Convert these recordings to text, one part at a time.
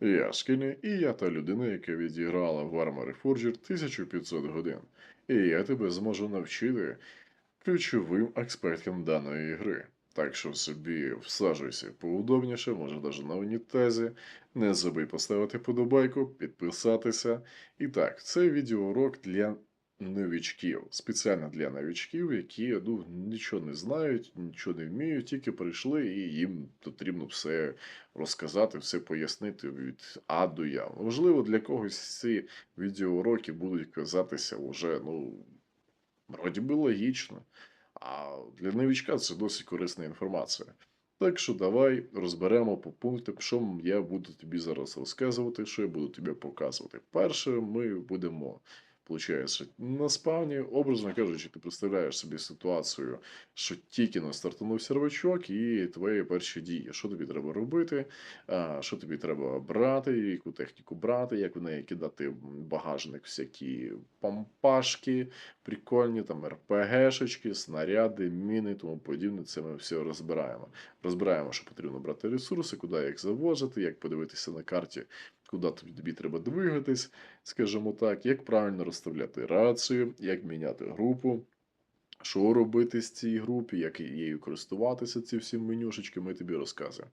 Я Скіні, і я та людина, яка відіграла в Armory Forger 1500 годин. І я тебе зможу навчити ключовим аспектам даної гри. Так що собі всаджуйся поудобніше, може навіть на унітазі. Не забудь поставити подобайку, підписатися. І так, це відеоурок для новічків. Спеціально для новічків, які ну, нічого не знають, нічого не вміють, тільки прийшли і їм потрібно все розказати, все пояснити від А до Я. Можливо, для когось ці відеоуроки будуть казатися вже, ну, вроді би логічно. А для новічка це досить корисна інформація. Так що давай розберемо по пунктам, що я буду тобі зараз розказувати, що я буду тобі показувати. Перше, ми будемо, виходить, на спавні, образно кажучи, ти представляєш собі ситуацію, що тільки не стартанув сервачок і твої перші дії. Що тобі треба робити, що тобі треба брати, яку техніку брати, як в неї кидати багажник всякі пампашки, прикольні там РПГшечки, снаряди, міни, тому подібне. Це ми все розбираємо. Розбираємо, що потрібно брати ресурси, куди їх завозити, як подивитися на карті, куди тобі, треба двигатись, скажімо так, як правильно розставляти рацію, як міняти групу. Що робити з цій групі, як її користуватися, ці всі менюшечки, ми тобі розказуємо.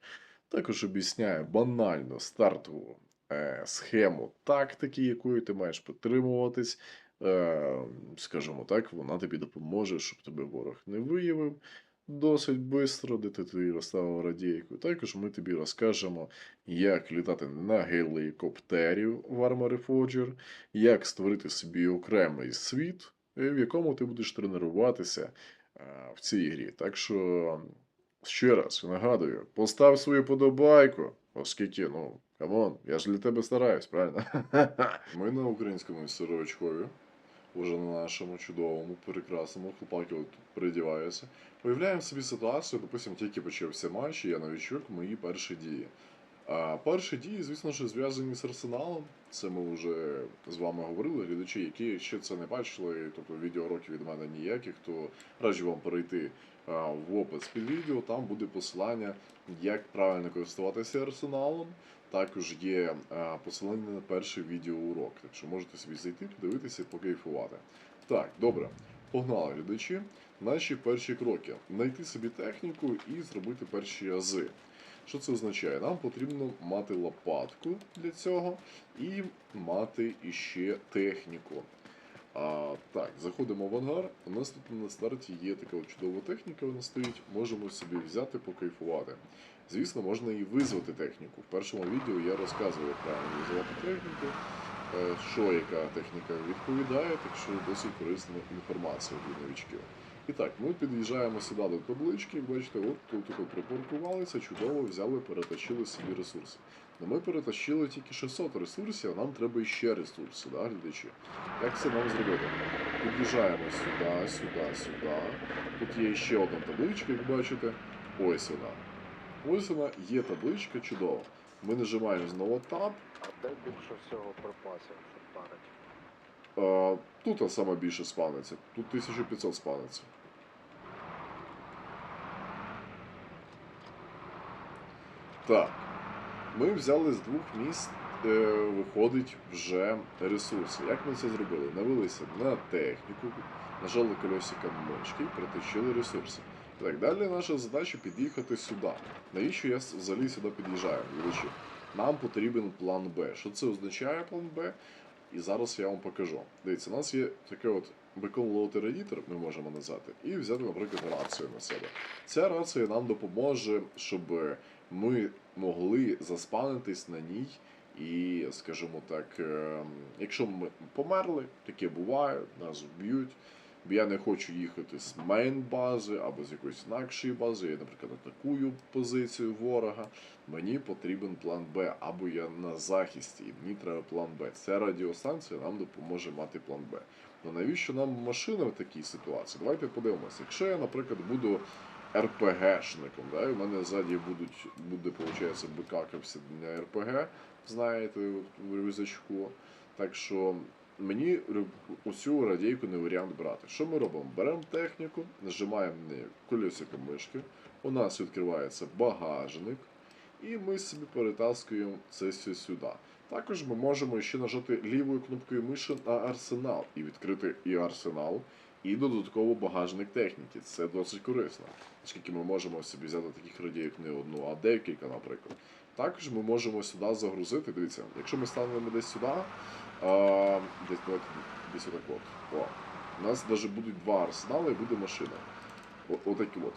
Також об'ясняє банально стартову е, схему тактики, якою ти маєш притримуватись. Е, скажімо так, вона тобі допоможе, щоб тебе ворог не виявив досить швидко, де ти тобі розставив радійку. Також ми тобі розкажемо, як літати на гелікоптері в Armory Forger, як створити собі окремий світ, е, в якому ти будеш тренуватися е, в цій грі. Так що, ще раз нагадую, постав свою подобайку, оскільки, ну, камон, я ж для тебе стараюсь, правильно? Ми на українському сировичкові. Уже на нашому чудовому, прекрасному хлопаки от придіваються. Уявляємо собі ситуацію, допустимо, тільки почався матч, і я новичок, мої перші дії. А перші дії, звісно ж, зв'язані з арсеналом. Це ми вже з вами говорили, глядачі, які ще це не бачили, тобто відеоуроків від мене ніяких, то раджу вам перейти в опис під відео, там буде посилання, як правильно користуватися арсеналом. Також є посилання на перший відеоурок, так що можете собі зайти, подивитися і покайфувати. Так, добре, погнали глядачі. Наші перші кроки: знайти собі техніку і зробити перші ази. Що це означає? Нам потрібно мати лопатку для цього і мати іще техніку. А, так, заходимо в ангар. У нас тут на старті є така чудова техніка, вона стоїть. Можемо собі взяти, покайфувати. Звісно, можна і визвати техніку. В першому відео я розказую, як правильно визвати техніку, е, що яка техніка відповідає, так що досить корисна інформація для новичків. І так, ми під'їжджаємо сюди до таблички, бачите, от тут припаркувалися, чудово взяли, перетащили собі ресурси. Ну, ми перетащили тільки 600 ресурсів, а нам треба ще ресурси, да, глядачі? Як це нам зробити? Під'їжджаємо сюди, сюди, сюди. Тут є ще одна табличка, як бачите. Ось вона. Ось вона, є табличка, чудово. Ми нажимаємо знову Tab. А де більше всього припасів, щоб парить? Е, Тут саме більше спавниться. Тут 1500 спавниться. Так. Ми взяли з двох міст, е, виходить вже ресурси. Як ми це зробили? Навелися на техніку, нажали колесиком мишки і притащили ресурси. Так, далі наша задача під'їхати сюди. Навіщо я взагалі сюди під'їжджаю? Нам потрібен план Б. Що це означає план Б? І зараз я вам покажу. Дивіться, у нас є таке от Beacon Loader Editor, ми можемо назвати, і взяти, наприклад, рацію на себе. Ця рація нам допоможе, щоб ми могли заспавнитись на ній. І, скажімо так, ем, якщо ми померли, таке буває, нас вб'ють. Я не хочу їхати з мейн бази або з якоїсь інакшої бази. Я, наприклад, атакую позицію ворога. Мені потрібен план Б, або я на захисті, і мені треба план Б. Ця радіостанція нам допоможе мати план Б. Ну навіщо нам машина в такій ситуації? Давайте подивимося. Якщо я, наприклад, буду РПГшником, да, в мене ззаді будуть, буде, виходить, БК для РПГ, знаєте, в рюкзачку. Так що мені усю радійку не варіант брати. Що ми робимо? Беремо техніку, нажимаємо на колесико мишки, у нас відкривається багажник, і ми собі перетаскуємо це сюди. Також ми можемо ще нажати лівою кнопкою миші на арсенал і відкрити і арсенал, і додатково багажник техніки. Це досить корисно, оскільки ми можемо собі взяти таких радійок не одну, а декілька, наприклад. Також ми можемо сюди загрузити. Дивіться, якщо ми станемо десь сюди, а, десь давайте десь отак от. О, у нас навіть будуть два арсенали і буде машина. О- Отакі от.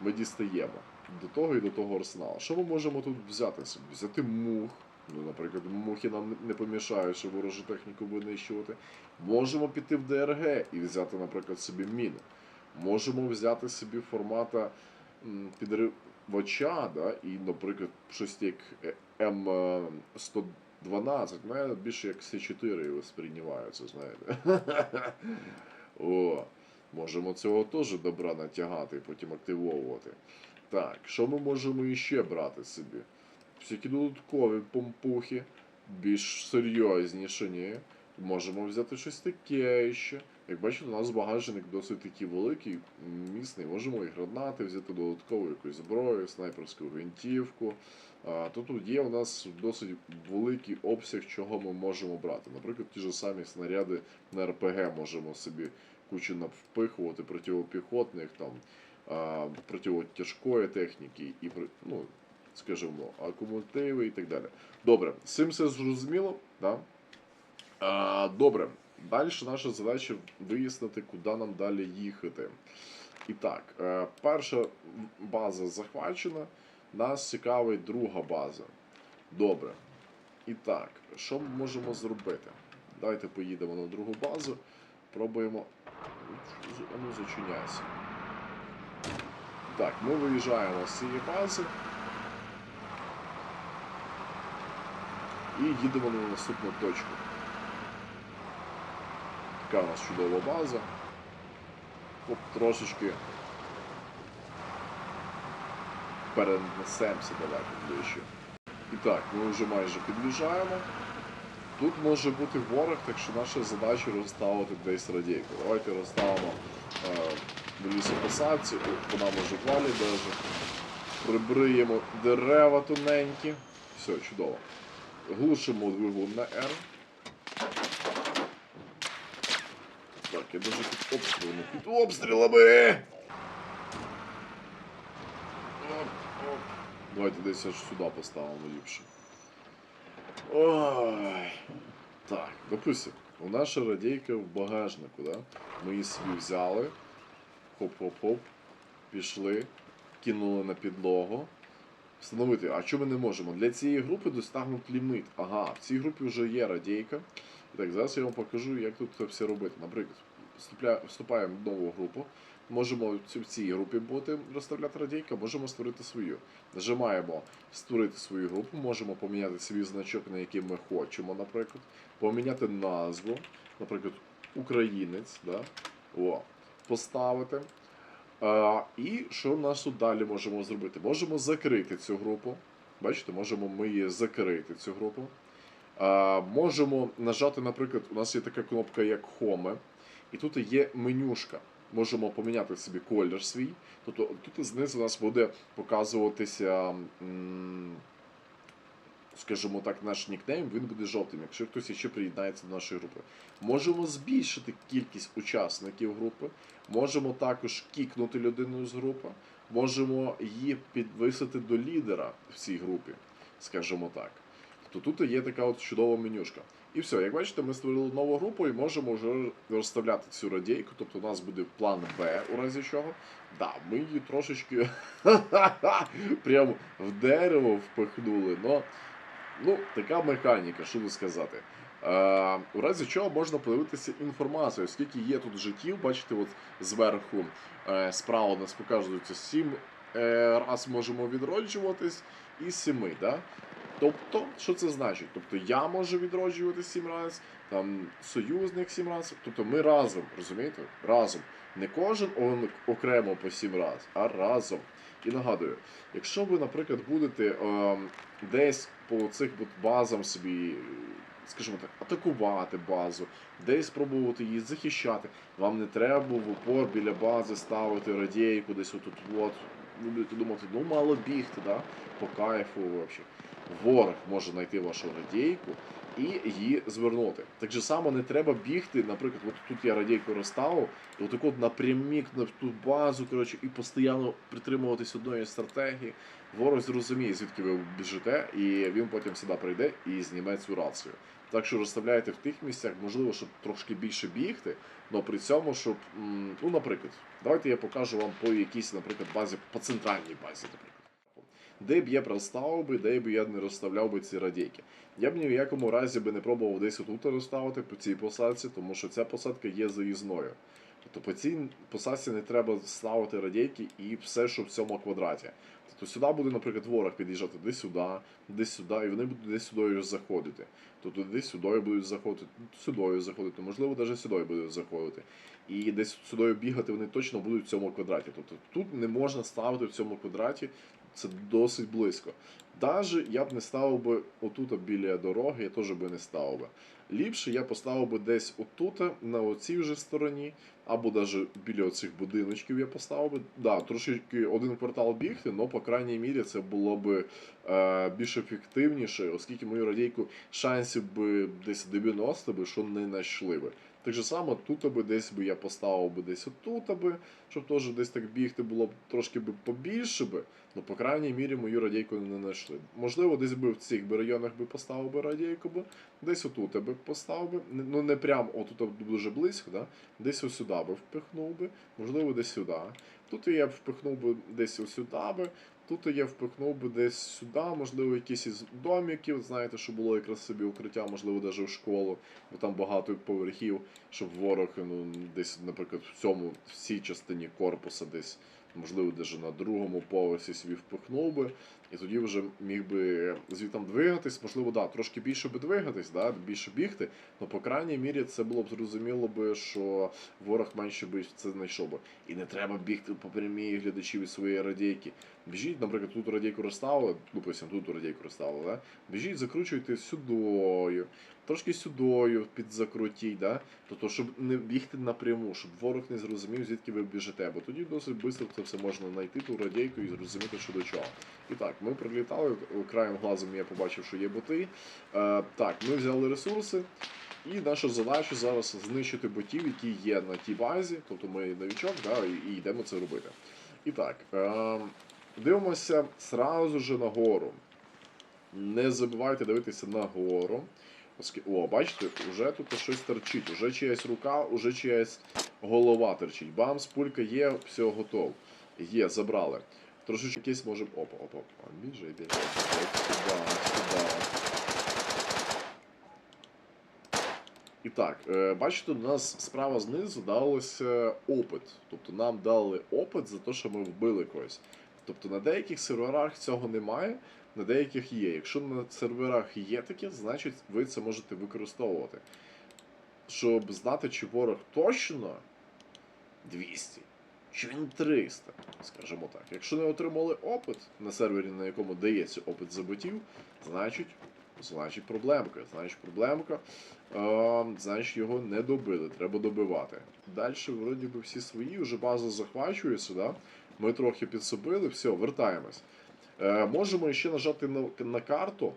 Ми дістаємо до того і до того арсенала. Що ми можемо тут взяти собі? Взяти мух. Ну, наприклад, мухи нам не помішають, щоб ворожу техніку винищувати. Можемо піти в ДРГ і взяти, наприклад, собі міну. Можемо взяти собі формата підривача, да, і, наприклад, щось як е, М112, ну, більше як С4 сприймаються, знаєте. О, можемо цього теж добра натягати і потім активовувати. Так, що ми можемо іще брати собі? Всякі додаткові помпухи, більш серйозніші, ні. Можемо взяти щось таке ще. Як бачите, у нас багажник досить такий великий, міцний. Можемо і гранати взяти додаткову якусь зброю, снайперську гвинтівку. Тут є у нас досить великий обсяг, чого ми можемо брати. Наприклад, ті ж самі снаряди на РПГ можемо собі кучу навпихувати протипіхотних, там, а, протитяжкої техніки і ну, скажімо, акумулятиви і так далі. Добре, цим все зрозуміло, да? А, добре. Далі наша задача вияснити, куди нам далі їхати. І так, е, перша база захвачена, нас цікавить друга база. Добре. І так, що ми можемо зробити? Давайте поїдемо на другу базу, пробуємо. А ну, зачиняйся. Так, ми виїжджаємо з цієї бази. І їдемо на наступну точку. Така у нас чудова база. Оп, трошечки перенесемося далеко ближче. І так, ми вже майже під'їжджаємо. Тут може бути ворог, так що наша задача розставити десь радійку. Давайте розставимо е, лісопосадці, вона може валі даже. Прибриємо дерева тоненькі. Все, чудово. Глушимо двигун на R. Так, я даже під обстрілами. Під обстрілами! Оп, оп. Давайте десь аж сюди поставимо ліпше. Ой. Так, допустим, у наша радійка в багажнику, да? Ми її собі взяли. Хоп-хоп-хоп. Пішли, кинули на підлогу. Встановити, а що ми не можемо? Для цієї групи достигнут ліміт. Ага, в цій групі вже є радійка. І так, зараз я вам покажу, як тут це все робити. Наприклад, вступаємо в нову групу. Можемо в цій групі бути розставляти радійка, можемо створити свою. Нажимаємо створити свою групу, можемо поміняти свій значок, на який ми хочемо, наприклад, поміняти назву, наприклад, українець, да? О, поставити. І що в нас тут далі можемо зробити? Можемо закрити цю групу. Бачите, можемо ми її закрити, цю групу. Можемо нажати, наприклад, у нас є така кнопка, як Home, і тут є менюшка. Можемо поміняти собі колір свій. Тобто тут знизу у нас буде показуватися, м, скажімо так, наш нікнейм, він буде жовтим, якщо хтось ще приєднається до нашої групи. Можемо збільшити кількість учасників групи, можемо також кікнути людину з групи, можемо її підвисити до лідера в цій групі, скажімо так. Тобто тут є така от чудова менюшка. І все, як бачите, ми створили нову групу і можемо вже розставляти цю радійку. Тобто у нас буде план Б, у разі чого. Да, ми її трошечки прямо в дерево впихнули. Но, ну, така механіка, що тут сказати. Е, у разі чого можна подивитися інформацію, скільки є тут життів, бачите, от зверху е, справа нас показується 7 е, раз можемо відроджуватись і 7, да? Тобто, що це значить? Тобто я можу відроджувати 7 разів, там союзник 7 разів. Тобто ми разом, розумієте? Разом. Не кожен окремо по 7 разів, а разом. І нагадую, якщо ви, наприклад, будете ем, десь по цих базам собі, е, скажімо так, атакувати базу, десь спробувати її захищати, вам не треба в упор біля бази ставити радійку, десь отут от. ви будете думати, ну мало бігти, да? по кайфу взагалі. Ворог може знайти вашу радійку і її звернути. Так же само не треба бігти, наприклад, от тут я радійку розставив, і отак от напрямік на ту базу, коротше, і постійно притримуватись одної стратегії. Ворог зрозуміє, звідки ви біжите, і він потім сюди прийде і зніме цю рацію. Так що розставляйте в тих місцях, можливо, щоб трошки більше бігти, але при цьому, щоб, ну, наприклад, давайте я покажу вам по якійсь, наприклад, базі, по центральній базі, наприклад. Де б я розставив би, де б я не розставляв би ці радійки. Я б ні в якому разі би не пробував десь отут розставити по цій посадці, тому що ця посадка є заїзною. Тобто по цій посадці не треба ставити радійки і все, що в цьому квадраті. Тобто сюди буде, наприклад, ворог під'їжджати десь сюди, десь сюди, і вони будуть десь сюди заходити. Тобто десь сюди будуть заходити, сюди заходити, можливо, навіть сюди будуть заходити. І десь сюди бігати вони точно будуть в цьому квадраті. Тобто тут не можна ставити в цьому квадраті, це досить близько. Даже я б не ставив би отут біля дороги, я теж би не ставив би. Ліпше я поставив би десь отут, на оцій вже стороні, або навіть біля оцих будиночків я поставив би. Да, трошки один квартал бігти, але по крайній мірі це було б е, більш ефективніше, оскільки мою радійку шансів би десь 90 би, що не знайшли би. Так же само тут би десь би я поставив би десь отут, аби, щоб теж десь так бігти було б трошки би побільше би. Ну, по крайній мірі, мою радійку не знайшли. Можливо, десь би в цих би районах би поставив би радійку би, десь отут би поставив би. Ну не прям отут дуже близько, да? десь ось сюди би впихнув би, можливо, десь сюди. Тут я б впихнув би десь сюди би. Тут я впихнув би десь сюди, можливо, якісь із домиків, знаєте, що було якраз собі укриття, можливо, навіть в школу, бо там багато поверхів, щоб ворог ну, десь, наприклад, в цьому, в цій частині корпуса десь можливо, навіть на другому поверсі собі впихнув би, і тоді вже міг би звітом двигатись, можливо, да, трошки більше би двигатись, да, більше бігти, але по крайній мірі це було б зрозуміло би, що ворог менше би це знайшов би. І не треба бігти по прямій глядачі від своєї радійки. Біжіть, наприклад, тут радійку розставили, допустим, тут радійку розставили, да? біжіть, закручуйте сюдою, трошки сюдою підзакрутіть, да? тобто, щоб не бігти напряму, щоб ворог не зрозумів, звідки ви біжите, бо тоді досить швидко це все можна знайти ту радійку і зрозуміти, що до чого. І так, ми прилітали, краєм глазом я побачив, що є боти. Е, так, ми взяли ресурси. І наша задача зараз знищити ботів, які є на тій базі, тобто ми новічок, да, і, йдемо це робити. І так, е, дивимося сразу же нагору. Не забувайте дивитися нагору. О, бачите, вже тут щось торчить, уже чиясь рука, уже чиясь голова торчить. Бамс, пулька є, все готово. Є, забрали. Трошечки якийсь може. Опа, опа, опа. Біжи, біжи. Сюди, сюди. І так, е, бачите, у нас справа знизу далося опит. Тобто нам дали опит за те, що ми вбили когось. Тобто на деяких серверах цього немає, на деяких є. Якщо на серверах є таке, значить ви це можете використовувати. Щоб знати, чи ворог точно 200, чи він 300, скажімо так. Якщо не отримали опит на сервері, на якому дається опит за ботів, значить, значить проблемка. Значить проблемка. Е, значить його не добили, треба добивати. Далі, вроді би, всі свої, вже база захвачується, да? Ми трохи підсобили, все, вертаємось. Е, можемо ще нажати на, на карту.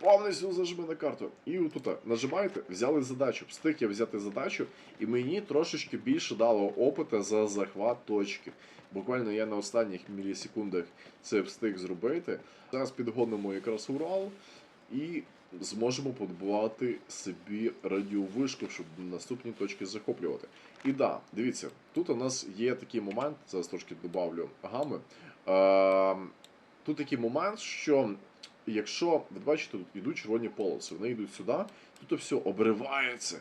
Повністю зажми на карту. І отут нажимаєте, взяли задачу. Встиг я взяти задачу, і мені трошечки більше дало опита за захват точки. Буквально я на останніх мілісекундах це встиг зробити. Зараз підгонимо якраз Урал і зможемо побудувати собі радіовишку, щоб наступні точки захоплювати. І да, дивіться, тут у нас є такий момент, зараз трошки добавлю гами. Е, тут такий момент, що якщо ви бачите, тут йдуть червоні полоси, вони йдуть сюди, тут все обривається.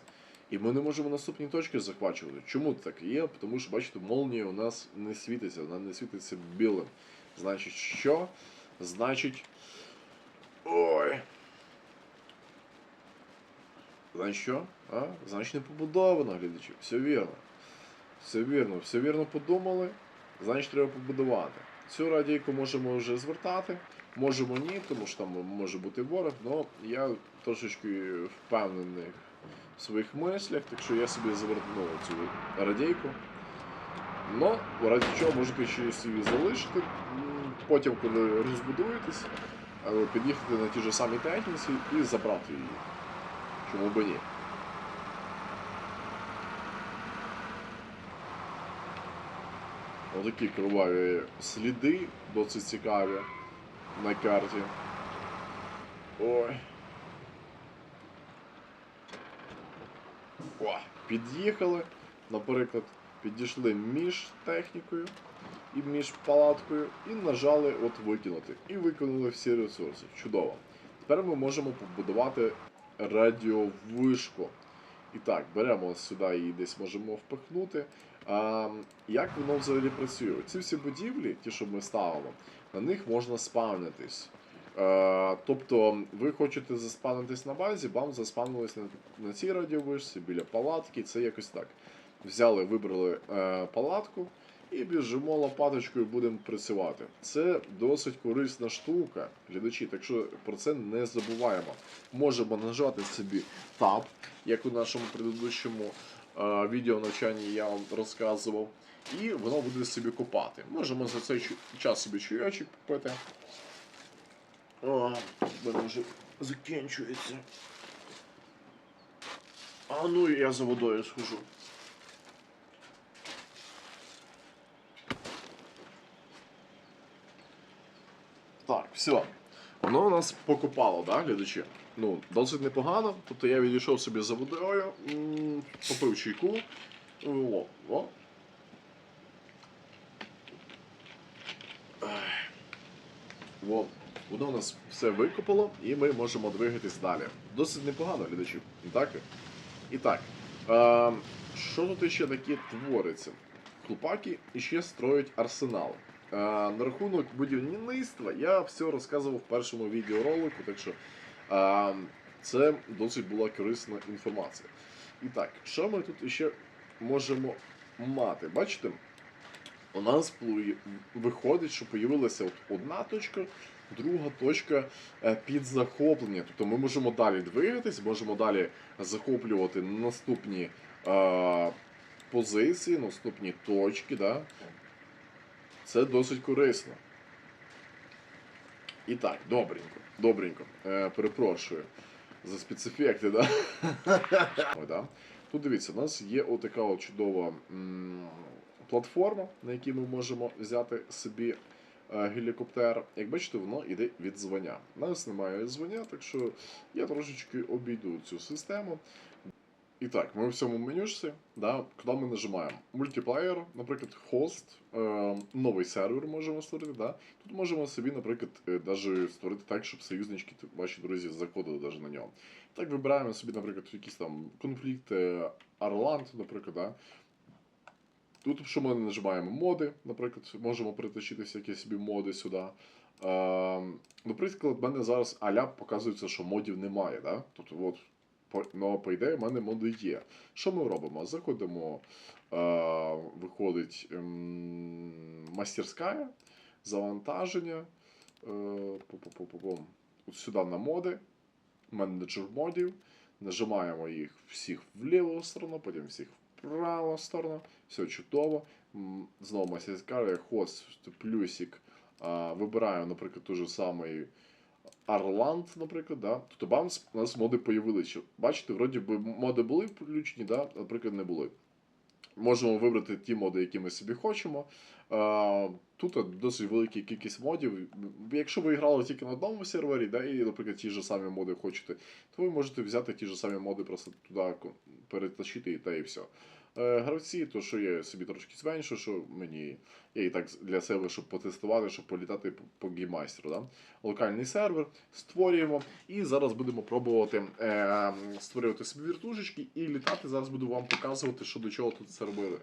І ми не можемо наступні точки захвачувати. Чому так є? Тому що, бачите, молнія у нас не світиться, вона не світиться білим. Значить, що? Значить. Ой. Значить що? А? Значить не побудовано, глядачі. Все вірно. Все вірно, все вірно подумали. Значить, треба побудувати. Цю радійку можемо вже звертати, можемо ні, тому що там може бути ворог, але я трошечки впевнений в своїх мислях, так що я собі завернув цю радійку. Но в разі чого можете ще собі залишити. Потім, коли розбудуєтесь, під'їхати на ті ж самі техніці і забрати її. Чому би ні? Отакі криваві сліди, досить цікаві на карті. Ой. О, під'їхали, наприклад, підійшли між технікою і між палаткою і нажали от викинути. І виконали всі ресурси. Чудово. Тепер ми можемо побудувати радіовишку. І так, беремо сюди її десь можемо впихнути. А, як воно взагалі працює? Ці всі будівлі, ті, що ми ставимо, на них можна спавнитись. Е, тобто, ви хочете заспавнитись на базі, вам заспавнились на, на цій радіовишці, біля палатки, це якось так. Взяли, вибрали е, палатку і біжимо лопаточкою будемо працювати. Це досить корисна штука, глядачі, так що про це не забуваємо. Можемо нажати собі Tab, як у нашому предыдущому е, відео навчанні я вам розказував. І воно буде собі копати. Можемо за цей час собі чайочок попити. О, мене вже закінчується. А ну я за водою схожу. Так, все. Воно у нас покопало, да, глядачі? Ну, досить непогано. Тобто я відійшов собі за водою, попив чайку. О, о. Во, воно у нас все викопало, і ми можемо двигатись далі. Досить непогано, глядачі. Так? І так. Е, що тут ще таке твориться? Хлопаки іще строять арсенал. На рахунок будівництва я все розказував в першому відеоролику, так що це досить була корисна інформація. І так, що ми тут ще можемо мати? Бачите? У нас виходить, що появилася одна точка, друга точка е, під захоплення. Тобто ми можемо далі двигатись, можемо далі захоплювати наступні позиції, наступні точки. Це досить корисно. І так, добренько, добренько. Е, перепрошую за спецефекти, да? Ой, да? Тут дивіться, у нас є отака от чудова м, платформа, на якій ми можемо взяти собі е, гелікоптер. Як бачите, воно йде від звання. У нас немає звання, так що я трошечки обійду цю систему. І так, ми в цьому менюшці, да, куди ми нажимаємо мультиплеєр, наприклад, хост, е, новий сервер можемо створити. Да. Тут можемо собі, наприклад, е, даже створити так, щоб союзнички, ваші друзі, заходили даже на нього. Так, вибираємо собі, наприклад, якийсь там конфлікт е, Арланд, наприклад. Да. Тут, що ми нажимаємо моди, наприклад, можемо притащити якісь собі моди сюди. Е, наприклад, в мене зараз аля показується, що модів немає. Да? Тобто, от, ну, по ідеї, в мене моди є. Що ми робимо? Заходимо, е, виходить ем, мастерська, завантаження. Е. От сюди на моди, менеджер модів. Нажимаємо їх всіх в ліву сторону, потім всіх в праву сторону. Все чудово. Знову мастерська, хост, плюсик. А, Вибираємо, наприклад, той же самий Арланд, наприклад, да? Тобто бамс, у нас моди появилися. Бачите, вроді би моди були включені, да? наприклад, не були. Можемо вибрати ті моди, які ми собі хочемо. Тут досить велика кількість модів. Якщо ви грали тільки на одному сервері, да, і, наприклад, ті ж самі моди хочете, то ви можете взяти ті ж самі моди, просто туди перетащити та і все. Е, Гравці, то що я собі трошки зменшу, що мені я і так для себе, щоб потестувати, щоб політати по, геймайстеру. Да? Локальний сервер створюємо і зараз будемо пробувати е, створювати собі віртушечки і літати. Зараз буду вам показувати, що до чого тут це робили.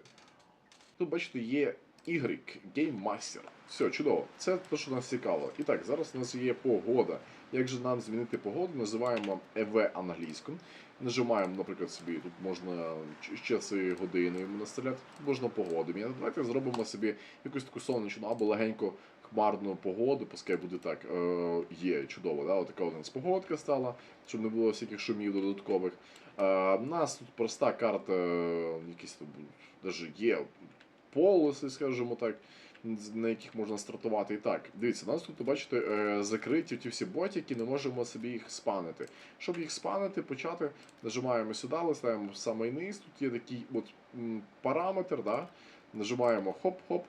Тут, бачите, є Y, Master. Все, чудово. Це те, що нас цікаво. І так, зараз у нас є погода. Як же нам змінити погоду? Називаємо EV англійською. Нажимаємо, наприклад, собі, тут можна ч- часи години йому наставляти, тут можна погоду. Давайте зробимо собі якусь таку сонячну або легенько хмарну погоду, пускай буде так. Е, є чудово, да? Отака у нас погодка стала, щоб не було всяких шумів додаткових. Е, у нас тут проста карта, е, якісь даже є полоси, скажімо так, на яких можна стартувати. І так, дивіться, у нас тут, бачите, е, закриті ті всі ботики, не можемо собі їх спанити. Щоб їх спанити, почати, нажимаємо сюди, листаємо в самий низ. Тут є такий от параметр, да? нажимаємо хоп-хоп,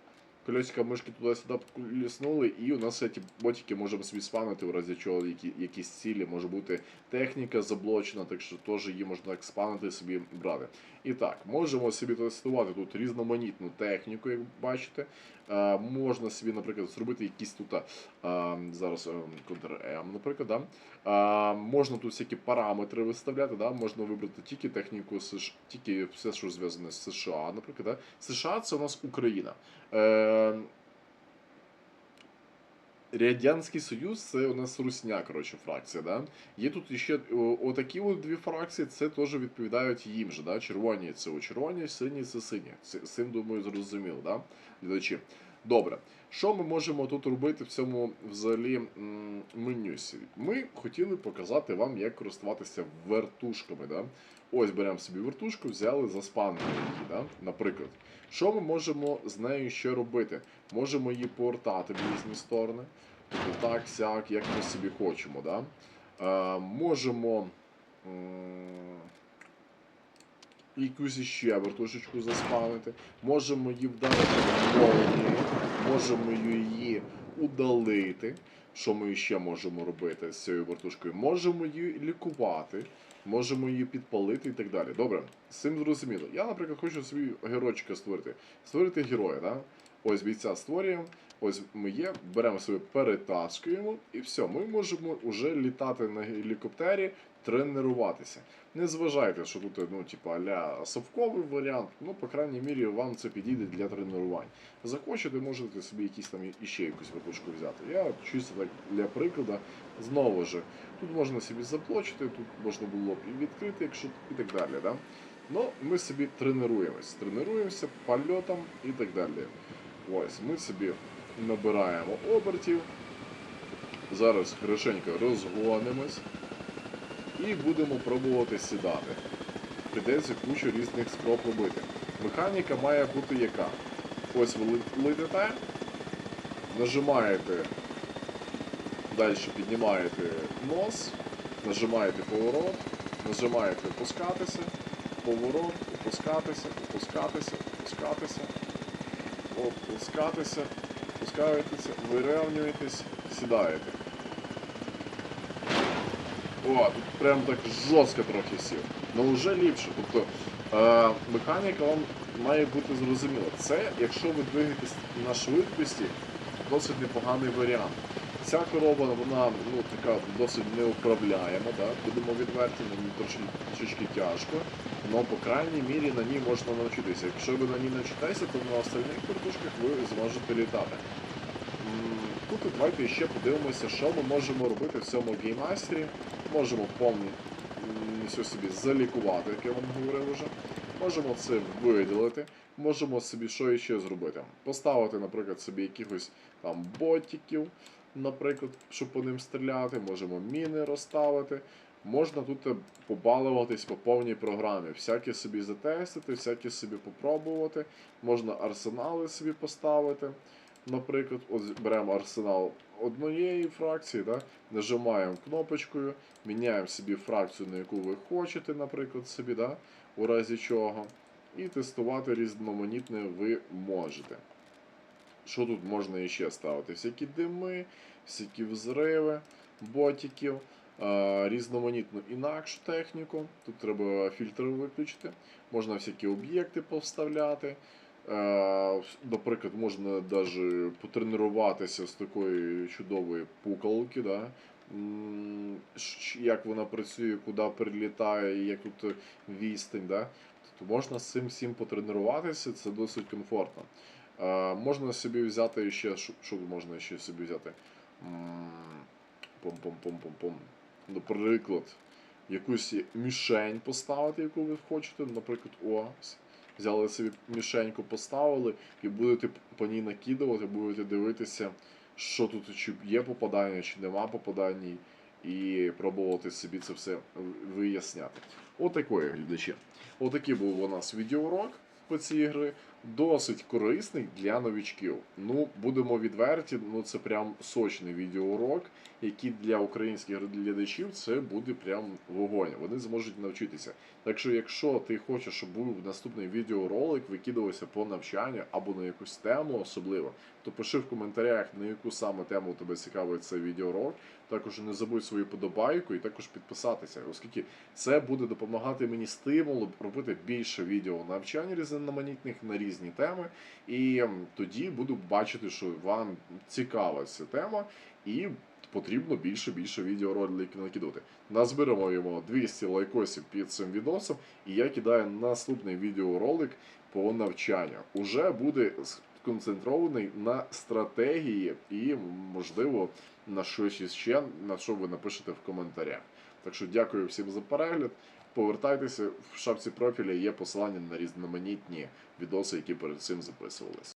колесико мишки туди-сюди ліснули, і у нас ці ботики можемо собі спанити, в разі чого які, якісь цілі, може бути техніка заблочена, так що теж її можна так і собі брати. І так, можемо собі тестувати тут різноманітну техніку, як бачите. Е, можна собі, наприклад, зробити якісь тут е, зараз е, Ctrl-M, наприклад, да? е, можна тут всякі параметри виставляти, да? можна вибрати тільки техніку тільки все, що зв'язане з США, наприклад. Да? США це у нас Україна. Радянський Союз це у нас русня, коротше, фракція. Да? Є тут ще отакі от дві фракції, це теж відповідають їм же. Да? Червоні це у червоні, сині це сині. Цим, думаю, зрозуміло, да? глядачі. Добре. Що ми можемо тут робити в цьому взагалі менюсі? Ми хотіли показати вам, як користуватися вертушками. Да? Ось беремо собі вертушку, взяли за її, да? наприклад. Що ми можемо з нею ще робити? Можемо її повертати в різні сторони. Тобто так, сяк, як ми собі хочемо. Да? Е, можемо якусь іще вертушечку заспавнити. Можемо її вдарити в молнію, можемо її удалити. Що ми ще можемо робити з цією вертушкою? Можемо її лікувати, можемо її підпалити і так далі. Добре, з цим зрозуміло. Я, наприклад, хочу собі геройчика створити. Створити героя, да? Ось бійця створюємо. Ось ми є, беремо собі, перетаскуємо, і все, ми можемо вже літати на гелікоптері, тренуватися. Не зважайте, що тут ну, типу, аля совковий варіант, ну, по крайній мірі, вам це підійде для тренувань. Захочете, можете собі якісь там іще якусь випушку взяти. Я чисто так для прикладу, знову ж, тут можна собі заплочити, тут можна було б і відкрити, якщо і так далі. Да? Ну, ми собі тренуємось, тренуємося польотом і так далі. Ось, ми собі набираємо обертів. Зараз хорошенько розгонимось і будемо пробувати сідати. Придеться кучу різних спроб робити. Механіка має бути яка? Ось ви летите, нажимаєте, далі піднімаєте нос, нажимаєте поворот, нажимаєте опускатися, поворот, опускатися, опускатися, опускатися, опускатися, опускаєтеся, вирівнюєтесь, сідаєте. О, тут прям так жорстко трохи сів. Ну вже ліпше. Тобто е, механіка вам має бути зрозуміла. Це, якщо ви двигаєтесь на швидкості, досить непоганий варіант. Ця корова, вона ну, така досить неуправляєма, да? будемо відверті, на трішки тяжко, але по крайній мірі на ній можна навчитися. Якщо ви на ній навчитеся, то на остальних картушках ви зможете літати. Давайте ще подивимося, що ми можемо робити в цьому геймастері. Можемо повні м, все собі залікувати, як я вам говорив вже. Можемо це видалити. Можемо собі що ще зробити. Поставити, наприклад, собі якихось там ботиків, наприклад, щоб по ним стріляти. Можемо міни розставити. Можна тут побалуватись по повній програмі. Всякі собі затестити, всякі собі попробувати. Можна арсенали собі поставити. Наприклад, ось беремо арсенал однієї фракції, да? нажимаємо кнопочкою, міняємо собі фракцію, на яку ви хочете, наприклад, собі, да? у разі чого. І тестувати різноманітне ви можете. Що тут можна іще ставити? Всякі дими, всякі взриви, ботиків, різноманітну інакшу техніку. Тут треба фільтри виключити. Можна всякі об'єкти повставляти. Е, Наприклад, можна навіть потренуватися з такої чудової пукалки, да? Як вона працює, куди прилітає, як тут відстань. Да? Тобто можна з цим всім потренуватися, це досить комфортно. Е, Можна собі взяти ще, що, можна ще собі взяти? Пом-пом-пом-пом-пом. Наприклад, якусь мішень поставити, яку ви хочете. Наприклад, о, с- взяли собі мішеньку, поставили і будете по ній накидувати, будете дивитися, що тут чи є попадання, чи нема попадань, і пробувати собі це все виясняти. Отакої глядачі. Отакий був у нас відеоурок по цій гри. досить корисний для новічків. Ну, будемо відверті, ну це прям сочний відеоурок, який для українських глядачів це буде прям вогонь. Вони зможуть навчитися. Так що, якщо ти хочеш, щоб був наступний відеоролик, викидувався по навчанню або на якусь тему особливо, то пиши в коментарях, на яку саме тему тебе цікавить цей відеоурок. Також не забудь свою подобайку і також підписатися, оскільки це буде допомагати мені стимулу робити більше відео навчань різноманітних на різні теми. І ем, тоді буду бачити, що вам цікава ця тема, і потрібно більше більше відеороликів накидати. Назберемо йому 200 лайкосів під цим відосом, і я кидаю наступний відеоролик по навчанню. Уже буде сконцентрований на стратегії і, можливо, на щось іще, на що ви напишете в коментарях. Так що дякую всім за перегляд. Повертайтеся в шапці профіля, є посилання на різноманітні відоси, які перед цим записувались.